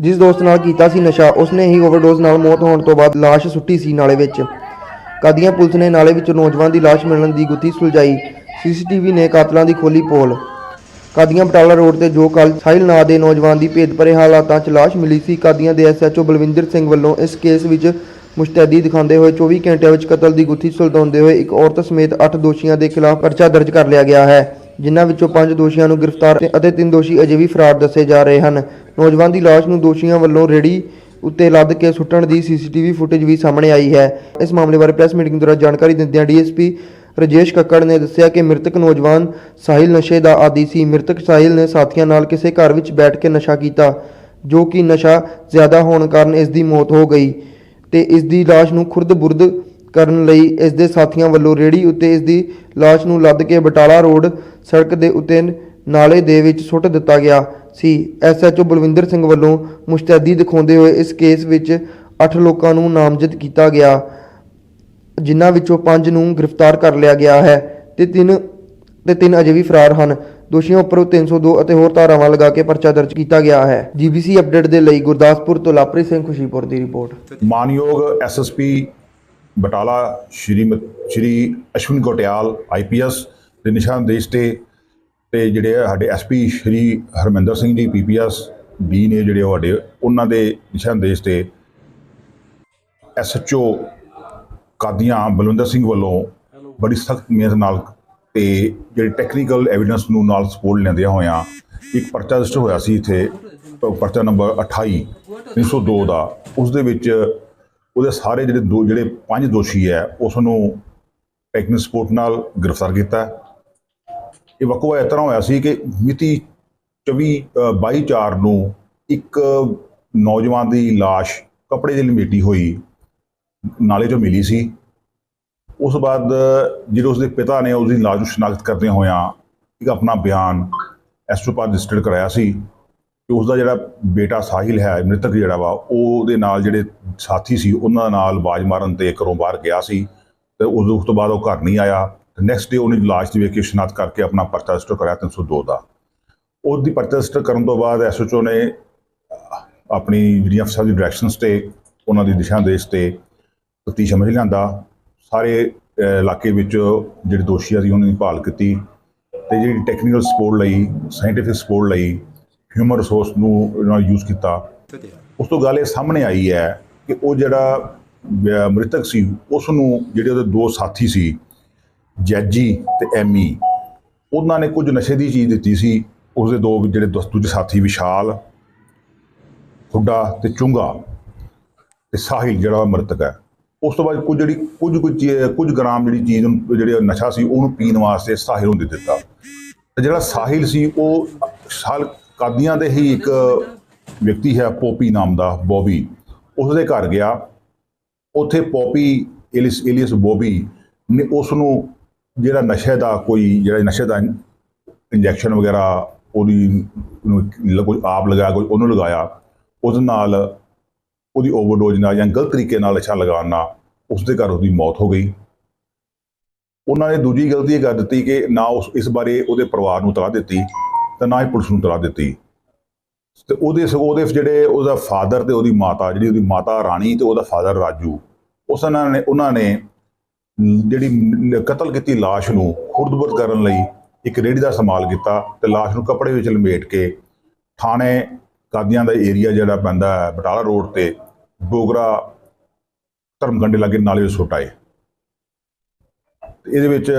ਜਿਸ ਦੋਸਤ ਨਾਲ ਕੀਤਾ ਸੀ ਨਸ਼ਾ, ਉਸਨੇ ਹੀ ਓਵਰਡੋਜ਼ ਨਾਲ ਮੌਤ ਹੋਣ ਤੋਂ ਬਾਅਦ ਲਾਸ਼ ਸੁੱਟੀ ਸੀ ਨਾਲੇ ਵਿੱਚ। ਕਾਦੀਆਂ ਪੁਲਿਸ ਨੇ ਨਾਲੇ ਵਿੱਚ ਨੌਜਵਾਨ ਦੀ ਲਾਸ਼ ਮਿਲਣ ਦੀ ਗੁੱਥੀ ਸੁਲਝਾਈ। ਸੀਸੀਟੀਵੀ ਨੇ ਕਾਤਲਾਂ ਦੀ ਖੋਲੀ ਪੋਲ। ਕਾਦੀਆਂ ਬਟਾਲਾ ਰੋਡ ਤੇ ਜੋ ਕੱਲ ਸਾਹਿਲ ਨਾਂ ਦੇ ਨੌਜਵਾਨ ਦੀ ਭੇਦਭਰੇ ਹਾਲਾਤਾਂ 'ਚ ਲਾਸ਼ ਮਿਲੀ ਸੀ, ਕਾਦੀਆਂ ਦੇ ਐਸਐਚਓ ਬਲਵਿੰਦਰ ਸਿੰਘ ਵੱਲੋਂ ਇਸ ਕੇਸ ਵਿੱਚ ਮੁਸ਼ਤੈਦੀ ਦਿਖਾਉਂਦੇ ਹੋਏ 24 ਘੰਟਿਆਂ ਵਿੱਚ ਕਤਲ ਦੀ ਗੁੱਥੀ ਸੁਲਝਾਉਂਦੇ ਹੋਏ ਇੱਕ ਔਰਤ ਸਮੇਤ 8 ਦੋਸ਼ੀਆਂ ਦੇ ਖਿਲਾਫ ਪਰਚਾ ਦਰਜ ਕਰ ਲਿਆ ਗਿਆ ਹੈ। ਜਿਨ੍ਹਾਂ ਵਿੱਚੋਂ 5 ਦੋਸ਼ੀਆਂ ਨੂੰ ਗ੍ਰਿਫਤਾਰ ਅਤੇ 3 ਦੋਸ਼ੀ ਅਜੇ ਵੀ ਫਰਾਰ ਦੱਸੇ ਜਾ ਰਹੇ ਹਨ। ਨੌਜਵਾਨ ਦੀ ਲਾਸ਼ ਨੂੰ ਦੋਸ਼ੀਆਂ ਵੱਲੋਂ ਰੇੜੀ ਉੱਤੇ ਲੱਦ ਕੇ ਸੁੱਟਣ ਦੀ ਸੀਸੀਟੀਵੀ ਫੁਟੇਜ ਵੀ ਸਾਹਮਣੇ ਆਈ ਹੈ। ਇਸ ਮਾਮਲੇ ਬਾਰੇ ਪ੍ਰੈਸ ਮੀਟਿੰਗ ਦੌਰਾਨ ਜਾਣਕਾਰੀ ਦਿੰਦਿਆਂ ਡੀਐਸਪੀ ਰਜੇਸ਼ ਕੱਕੜ ਨੇ ਦੱਸਿਆ ਕਿ ਮ੍ਰਿਤਕ ਨੌਜਵਾਨ ਸਾਹਿਲ ਨਸ਼ੇ ਦਾ ਆਦੀ ਸੀ। ਮ੍ਰਿਤਕ ਸਾਹਿਲ ਨੇ ਸਾਥੀਆਂ ਨਾਲ ਕਿਸੇ ਘਰ ਵਿੱਚ ਬੈਠ ਕੇ ਨਸ਼ਾ ਕੀਤਾ, ਜੋ ਕਿ ਨਸ਼ਾ ਜ਼ਿਆਦਾ ਹੋਣ ਕਾਰਨ ਇਸ ਦੀ ਮੌਤ ਹੋ ਗਈ ਤੇ ਇਸ ਦੀ ਲਾਸ਼ ਨੂੰ ਖੁਰਦ-ਬੁਰਦ ਕਰਨ ਲਈ ਇਸ ਦੇ ਸਾਥੀਆਂ ਵੱਲੋਂ ਰੇੜੀ ਉੱਤੇ ਇਸ ਦੀ ਲਾਸ਼ ਨੂੰ ਲੱਦ ਕੇ ਬਟਾਲਾ ਰੋਡ ਸੜਕ ਦੇ ਉੱਤੇ ਨਾਲੇ ਦੇ ਵਿੱਚ ਸੁੱਟ ਦਿੱਤਾ ਗਿਆ ਸੀ। ਐਸਐਚਓ ਬਲਵਿੰਦਰ ਸਿੰਘ ਵੱਲੋਂ ਮੁਸ਼ਤੈਦੀ ਦਿਖਾਉਂਦੇ ਹੋਏ ਇਸ ਕੇਸ ਵਿੱਚ 8 ਲੋਕਾਂ ਨੂੰ ਨਾਮਜ਼ਦ ਕੀਤਾ ਗਿਆ, ਜਿਨ੍ਹਾਂ ਵਿੱਚੋਂ 5 ਨੂੰ ਗ੍ਰਿਫਤਾਰ ਕਰ ਲਿਆ ਗਿਆ ਹੈ ਤੇ ਤਿੰਨ ਤੇ ਤਿੰਨ ਅਜੇ ਵੀ ਫਰਾਰ ਹਨ। ਦੋਸ਼ੀਆਂ ਉੱਪਰ 302 ਅਤੇ ਹੋਰ ਧਾਰਾਵਾਂ ਲਗਾ ਕੇ ਪਰਚਾ ਦਰਜ ਕੀਤਾ ਗਿਆ ਹੈ। ਜੀਬੀਸੀ ਅਪਡੇਟ ਦੇ ਲਈ ਗੁਰਦਾਸਪੁਰ ਤੋਂ ਲਾਪਰੀ ਸਿੰਘ ਖੁਸ਼ੀਪੁਰ ਦੀ ਰਿਪੋਰਟ। ਮਾਨਯੋਗ ਐਸਐਸਪੀ ਬਟਾਲਾ, ਸ਼੍ਰੀ ਸ਼੍ਰੀ ਅਸ਼ਵਿਨ ਕੋਟਿਆਲ ਆਈਪੀਐਸ ਦੇ ਨਿਸ਼ਾਨਦੇਸ਼ ਤੇ ਤੇ ਜਿਹੜੇ ਆ ਸਾਡੇ ਐਸਪੀ ਸ਼੍ਰੀ ਹਰਮਿੰਦਰ ਸਿੰਘ ਜੀ ਪੀਪੀਐਸ ਬੀ ਨੇ ਜਿਹੜੇ ਸਾਡੇ, ਉਹਨਾਂ ਦੇ ਨਿਸ਼ਾਨਦੇਸ਼ ਤੇ ਐਸਐਚਓ ਕਾਦੀਆਂ ਬਲਵਿੰਦਰ ਸਿੰਘ ਵੱਲੋਂ ਬੜੀ ਸਖਤ ਮਿਹਨਤ ਨਾਲ ਤੇ ਜਿਹੜੀ ਟੈਕਨੀਕਲ ਐਵੀਡੈਂਸ ਨੂੰ ਨਾਲ ਸਪੋਰਟ ਲੈਂਦਿਆਂ ਹੋਇਆਂ ਇੱਕ ਪਰਚਾ ਰਜਿਸਟਰ ਹੋਇਆ ਸੀ ਇੱਥੇ, ਪਰਚਾ ਨੰਬਰ 28 302 ਦਾ। ਉਸ ਦੇ ਵਿੱਚ ਉਹਦੇ ਸਾਰੇ ਜਿਹੜੇ ਦੋ ਜਿਹੜੇ ਪੰਜ ਦੋਸ਼ੀ ਹੈ ਉਸ ਨੂੰ ਟੈਕਨੀਕਲ ਸਪੋਰਟ ਨਾਲ ਗ੍ਰਿਫਤਾਰ ਕੀਤਾ ਇਹ ਵਕਵਾ ਇਸ ਤਰ੍ਹਾਂ ਹੋਇਆ ਸੀ ਕਿ ਮਿਤੀ 24 ਅ, 22 4 ਨੂੰ ਇੱਕ ਨੌਜਵਾਨ ਦੀ ਲਾਸ਼ ਕੱਪੜੇ ਦੀ ਲਪੇਟੀ ਹੋਈ ਨਾਲੇ 'ਚੋਂ ਮਿਲੀ ਸੀ। ਉਸ ਤੋਂ ਬਾਅਦ ਜਿਹੜੇ ਉਸਦੇ ਪਿਤਾ ਨੇ ਉਸਦੀ ਲਾਸ਼ ਨੂੰ ਸ਼ਨਾਖਤ ਕਰਦੇ ਹੋਇਆਂ ਇੱਕ ਆਪਣਾ ਬਿਆਨ ਐਸਟਰੋਪਾਥ ਰਜਿਸਟਰਡ ਕਰਾਇਆ ਸੀ। ਉਸ ਦਾ ਜਿਹੜਾ ਬੇਟਾ ਸਾਹਿਲ ਹੈ, ਮ੍ਰਿਤਕ ਜਿਹੜਾ ਵਾ, ਉਹਦੇ ਨਾਲ ਜਿਹੜੇ ਸਾਥੀ ਸੀ, ਉਹਨਾਂ ਨਾਲ ਆਵਾਜ਼ ਮਾਰਨ ਤੇ ਘਰੋਂ ਬਾਹਰ ਗਿਆ ਸੀ ਤੇ ਉਸ ਤੋਂ ਬਾਅਦ ਉਹ ਘਰ ਨਹੀਂ ਆਇਆ। ਤੇ ਨੈਕਸਟ ਡੇ ਉਹਨੇ ਲਾਸ਼ ਦੀ ਵੇਖ ਕੇ ਸ਼ਨਾਖਤ ਕਰਕੇ ਆਪਣਾ ਪਰਚਾ ਰਜਿਸਟਰ ਕਰਾਇਆ 302 ਦਾ ਉਹਦੀ ਪਰਚਾ ਰਜਿਸਟਰ ਕਰਨ ਤੋਂ ਬਾਅਦ ਐਸਓਚਓ ਨੇ ਆਪਣੀ ਜਿਹੜੀਆਂ ਅਫਸਰ ਦੀ ਡਾਇਰੈਕਸ਼ਨਸ ਤੇ, ਉਹਨਾਂ ਦੀ ਦਿਸ਼ਾ ਦੇਸ਼ ਤੇ ਤਫਤੀਸ਼ ਸਮਝ ਲਿਆਂਦਾ। ਸਾਰੇ ਇਲਾਕੇ ਵਿੱਚ ਜਿਹੜੇ ਦੋਸ਼ੀ ਸੀ, ਉਹਨਾਂ ਦੀ ਭਾਲ ਕੀਤੀ ਤੇ ਜਿਹੜੀ ਟੈਕਨੀਕਲ ਸਪੋਰਟ ਲਈ ਸਾਇੰਟੀਫਿਕ ਸਪੋਰਟ ਲਈ ਹਿਊਮਨ ਰਿਸੋਰਸ ਨੂੰ ਇਹਨਾਂ ਯੂਜ਼ ਕੀਤਾ। ਉਸ ਤੋਂ ਗੱਲ ਇਹ ਸਾਹਮਣੇ ਆਈ ਹੈ ਕਿ ਉਹ ਜਿਹੜਾ ਮ੍ਰਿਤਕ ਸੀ ਉਸ ਨੂੰ ਜਿਹੜੇ ਉਹਦੇ ਦੋ ਸਾਥੀ ਸੀ, ਜੈਜੀ ਤੇ ਐਮੀ, ਉਹਨਾਂ ਨੇ ਕੁਝ ਨਸ਼ੇ ਦੀ ਚੀਜ਼ ਦਿੱਤੀ ਸੀ, ਉਸਦੇ ਦੋ ਜਿਹੜੇ ਦੋਸਤ ਦੂਜੇ ਸਾਥੀ ਵਿਸ਼ਾਲ ਹੁੱਡਾ ਤੇ ਚੁੰਗਾ ਤੇ ਸਾਹਿਲ ਜਿਹੜਾ ਮ੍ਰਿਤਕ ਹੈ। ਉਸ ਤੋਂ ਬਾਅਦ ਕੁਝ ਜਿਹੜੀ, ਕੁਝ ਕੁਝ ਚੀ- ਕੁਝ ਗ੍ਰਾਮ ਜਿਹੜੀ ਚੀਜ਼ ਨੂੰ ਜਿਹੜੇ ਨਸ਼ਾ ਸੀ, ਉਹਨੂੰ ਪੀਣ ਵਾਸਤੇ ਸਾਹਿਲ ਨੂੰ ਦੇ ਦਿੱਤਾ। ਤੇ ਜਿਹੜਾ ਸਾਹਿਲ ਸੀ, ਉਹ ਸਾਲ ਕਾਦੀਆਂ ਦੇ ਹੀ ਇੱਕ ਵਿਅਕਤੀ ਹੈ ਪੋਪੀ ਨਾਮ ਦਾ, ਬੋਬੀ। ਉਸ ਦੇ ਘਰ ਗਿਆ। ਉੱਥੇ ਪੋਪੀ, ਇਲਿਸ ਏਲੀਅਸ ਬੋਬੀ ਨੇ ਉਸ ਨੂੰ ਜਿਹੜਾ ਨਸ਼ੇ ਦਾ ਕੋਈ, ਜਿਹੜਾ ਨਸ਼ੇ ਦਾ ਇੰਜੈਕਸ਼ਨ ਵਗੈਰਾ ਉਹਦੀ ਕੋਈ ਆਪ ਲਗਾਇਆ, ਕੋਈ ਉਹਨੂੰ ਲਗਾਇਆ। ਉਸ ਨਾਲ ਉਹਦੀ ਓਵਰਡੋਜ਼ ਨਾਲ ਜਾਂ ਗਲਤ ਤਰੀਕੇ ਨਾਲ ਨਸ਼ਾ ਲਗਾਉਣ ਨਾਲ ਉਸ ਦੇ ਘਰ ਉਹਦੀ ਮੌਤ ਹੋ ਗਈ। ਉਹਨਾਂ ਨੇ ਦੂਜੀ ਗਲਤੀ ਇਹ ਕਰ ਦਿੱਤੀ ਕਿ ਨਾ ਉਸ, ਇਸ ਬਾਰੇ ਉਹਦੇ ਪਰਿਵਾਰ ਨੂੰ ਤਲਾਹ ਦਿੱਤੀ। ਤੇ ਨਾ ਹੀ ਪੁਲਿਸ ਨੂੰ ਤਲਾ ਦਿੱਤੀ। ਤੇ ਉਹਦੇ ਸਗੋਂ ਉਹਦੇ ਜਿਹੜੇ ਉਹਦਾ ਫਾਦਰ ਤੇ ਉਹਦੀ ਮਾਤਾ, ਜਿਹੜੀ ਉਹਦੀ ਮਾਤਾ ਰਾਣੀ ਤੇ ਉਹਦਾ ਫਾਦਰ ਰਾਜੂ, ਉਸ ਉਹਨਾਂ ਨੇ ਉਹਨਾਂ ਨੇ ਜਿਹੜੀ ਕਤਲ ਕੀਤੀ ਲਾਸ਼ ਨੂੰ ਖੁਰਦਬੁਰਦ ਕਰਨ ਲਈ ਇੱਕ ਰੇੜੀ ਦਾ ਇਸਤੇਮਾਲ ਕੀਤਾ ਤੇ ਲਾਸ਼ ਨੂੰ ਕੱਪੜੇ ਵਿੱਚ ਲਪੇਟ ਕੇ ਥਾਣੇ ਕਾਦੀਆਂ ਦਾ ਏਰੀਆ ਜਿਹੜਾ ਪੈਂਦਾ ਹੈ, ਬਟਾਲਾ ਰੋਡ ਤੇ ਡੋਗਰਾ ਧਰਮਗੰਡੇ ਲਾਗੇ ਨਾਲੇ ਵਿੱਚ ਸੁੱਟ ਆਏ ਇਹਦੇ ਵਿੱਚ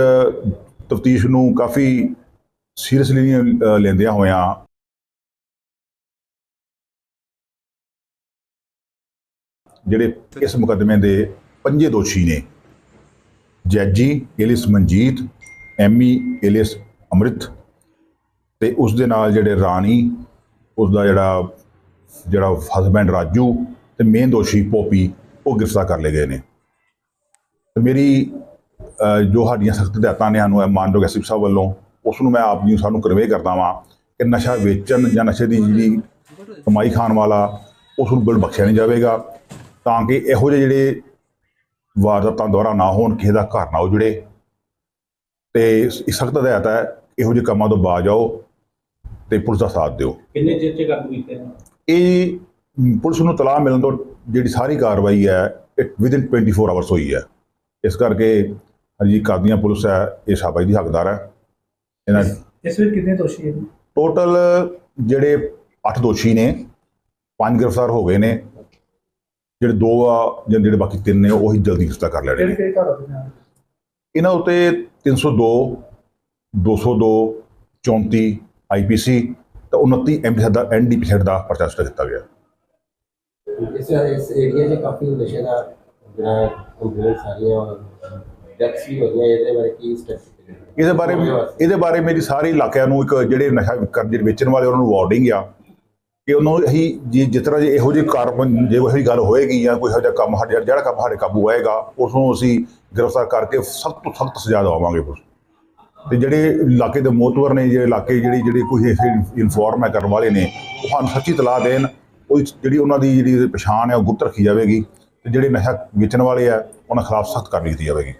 ਤਫਤੀਸ਼ ਨੂੰ ਕਾਫੀ ਸੀਰੀਅਸਲੀ ਲੈਂਦਿਆਂ ਹੋਇਆਂ। ਜਿਹੜੇ ਇਸ ਮੁਕੱਦਮੇ ਦੇ ਪੰਜੇ ਦੋਸ਼ੀ ਨੇ, ਜੈਜੀ ਇਲਿਸ ਮਨਜੀਤ, ਐਮੀ ਇਲਿਸ ਅੰਮ੍ਰਿਤ ਤੇ ਉਸ ਦੇ ਨਾਲ ਜਿਹੜੇ ਰਾਣੀ, ਉਸ ਦਾ ਜਿਹੜਾ ਜਿਹੜਾ ਹਸਬੈਂਡ ਰਾਜੂ ਤੇ ਮੇਨ ਦੋਸ਼ੀ ਪੋਪੀ, ਉਹ ਗ੍ਰਿਫਤਾਰ ਕਰ ਲਏ ਗਏ ਨੇ। ਤੇ ਮੇਰੀ ਜੋ ਸਾਡੀਆਂ ਸਖਤ ਹਦਾਇਤਾਂ ਨੇ ਸਾਨੂੰ ਮਾਨਯੋਗ ਐਸਪੀ ਸਾਹਿਬ ਵੱਲੋਂ ਉਸ ਨੂੰ ਮੈਂ ਆਪ ਜੀ ਨੂੰ ਸਾਨੂੰ ਕਰਵੇ ਕਰਦਾ ਵਾਂ ਕਿ ਨਸ਼ਾ ਵੇਚਣ ਜਾਂ ਨਸ਼ੇ ਦੀ ਜਿਹੜੀ ਕਮਾਈ ਖਾਣ ਵਾਲਾ ਉਸ ਨੂੰ ਬਿਲ ਬਖਸ਼ਿਆ ਨਹੀਂ ਜਾਵੇਗਾ ਤਾਂ ਕਿ ਇਹੋ ਜਿਹੇ ਜਿਹੜੇ ਵਾਰਦਾਤਾਂ ਦੁਆਰਾ ਨਾ ਹੋਣ ਕਿਸੇ ਦਾ ਘਰ ਨਾ ਉਜੜੇ। ਤੇ ਸਖਤ ਹਦਾਇਤ ਹੈ ਇਹੋ ਜਿਹੇ ਕੰਮਾਂ ਤੋਂ ਬਾਜ ਆਓ ਤੇ ਪੁਲਿਸ ਦਾ ਸਾਥ ਦਿਓ। ਕਿੰਨੇ ਚਿਰ ਚ ਕਾਬੂ ਕੀਤੇ ਨੇ? ਇਹ ਪੁਲਿਸ ਨੂੰ ਤਲਾਹ ਮਿਲਣ ਤੋਂ ਜਿਹੜੀ ਸਾਰੀ ਕਾਰਵਾਈ ਹੈ ਇਹ ਵਿਦਿਨ 24 ਆਵਰਸ ਹੋਈ ਹੈ। ਇਸ ਕਰਕੇ ਹਰਜੀਤ ਕਾਦੀਆਂ ਪੁਲਿਸ ਹੈ ਇਹ ਸਾਬਾਈ ਦੀ ਹੱਕਦਾਰ ਹੈ। ਇਹਨਾਂ ਇਸ ਵਿੱਚ ਕਿੰਨੇ ਦੋਸ਼ੀ ਹਨ ਟੋਟਲ ਜਿਹੜੇ 8 ਦੋਸ਼ੀ ਨੇ ਪੰਜ ਗ੍ਰਿਫਤਾਰ ਹੋ ਗਏ ਨੇ। ਜਿਹੜੇ ਦੋ ਆ ਜਾਂ ਜਿਹੜੇ ਬਾਕੀ ਤਿੰਨ ਨੇ ਉਹੀ ਜਲਦੀ ਗ੍ਰਿਫਤਾਰ ਕਰ ਲੈਣੇ ਨੇ। ਇਹਨਾਂ ਉੱਤੇ 302 202 34 ਆਈਪੀਸੀ ਤੇ 29 ਐਮਪੀ ਦਾ ਐਨਡੀਪੀ ਹੈਡ ਦਾ ਪਰਚਾ ਸਟਾ ਦਿੱਤਾ ਗਿਆ। ਇਸ ਇਸ ਏਰੀਆ 'ਚ ਕਾਫੀ ਨਸ਼ੇ ਦਾ ਜਿਹੜਾ ਕੰਪਲੇਂਟ ਸਾਰੀਆਂ ਡੈਥਸ ਵੀ ਹੋਈਆਂ ਇਹਦੇ ਬਾਰੇ ਕੀ ਸਟੈਪ ਇਹਦੇ ਬਾਰੇ ਇਹਦੇ ਬਾਰੇ ਮੇਰੀ ਸਾਰੇ ਇਲਾਕਿਆਂ ਨੂੰ ਇੱਕ ਜਿਹੜੇ ਨਸ਼ਾ ਕਰਦੇ ਵੇਚਣ ਵਾਲੇ ਉਹਨਾਂ ਨੂੰ ਵਾਰਨਿੰਗ ਆ ਕਿ ਉਹਨਾਂ ਨੂੰ ਅਸੀਂ ਜੇ ਜਿਸ ਤਰ੍ਹਾਂ ਜੇ ਇਹੋ ਜਿਹੀ ਕਾਰਵਾਈ ਜੇ ਜਿਹੀ ਗੱਲ ਹੋਏਗੀ ਜਾਂ ਕੋਈ ਇਹੋ ਜਿਹਾ ਕੰਮ ਸਾਡੇ ਜਿਹੜਾ ਕੰਮ ਸਾਡੇ ਕਾਬੂ ਆਏਗਾ ਉਸ ਨੂੰ ਅਸੀਂ ਗ੍ਰਿਫਤਾਰ ਕਰਕੇ ਸਖਤ ਤੋਂ ਸਖਤ ਸਜ਼ਾ ਦਵਾਵਾਂਗੇ ਪੁਲਿਸ ਤੇ ਜਿਹੜੇ ਇਲਾਕੇ ਦੇ ਮੋਤਵਰ ਨੇ ਜਿਹੜੇ ਇਲਾਕੇ ਜਿਹੜੀ ਜਿਹੜੀ ਕੋਈ ਇਨਫੋਰਮ ਹੈ ਕਰਨ ਵਾਲੇ ਨੇ ਉਹ ਸਾਨੂੰ ਸੱਚੀ ਤਲਾਹ ਦੇਣ ਉਹ ਜਿਹੜੀ ਉਹਨਾਂ ਦੀ ਜਿਹੜੀ ਪਛਾਣ ਹੈ ਉਹ ਗੁਪਤ ਰੱਖੀ ਜਾਵੇਗੀ ਤੇ ਜਿਹੜੇ ਨਸ਼ਾ ਵੇਚਣ ਵਾਲੇ ਆ ਉਹਨਾਂ ਖਿਲਾਫ ਸਖਤ ਕਾਰਵਾਈ ਕੀਤੀ ਜਾਵੇਗੀ।